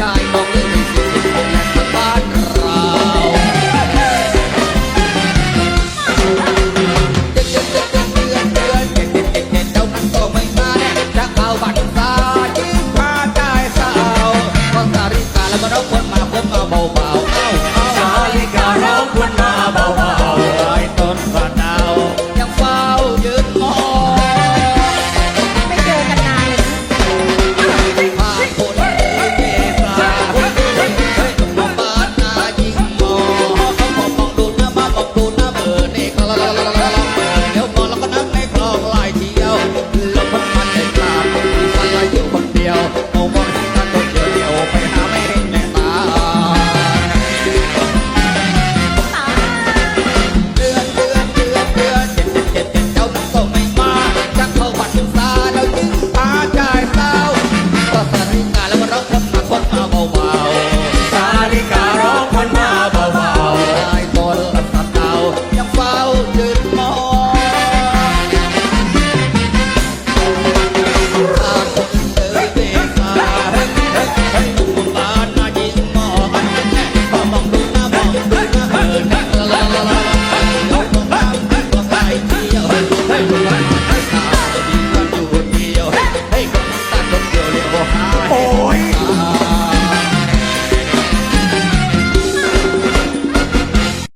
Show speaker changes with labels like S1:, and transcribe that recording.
S1: ยามองเลยในงที่ของแหล่งบานเราเด็ดเด็ดเด็ดเด็ดเดือนเดือนเด็ดเด็ดเด็ดเด็ดเจ้านั้นก็ไม่มาแน่ถ้เอาบัตรซาจิ้มพาได้สาวความสาริกาแล้วก็เราควรมาควรมาเบาๆ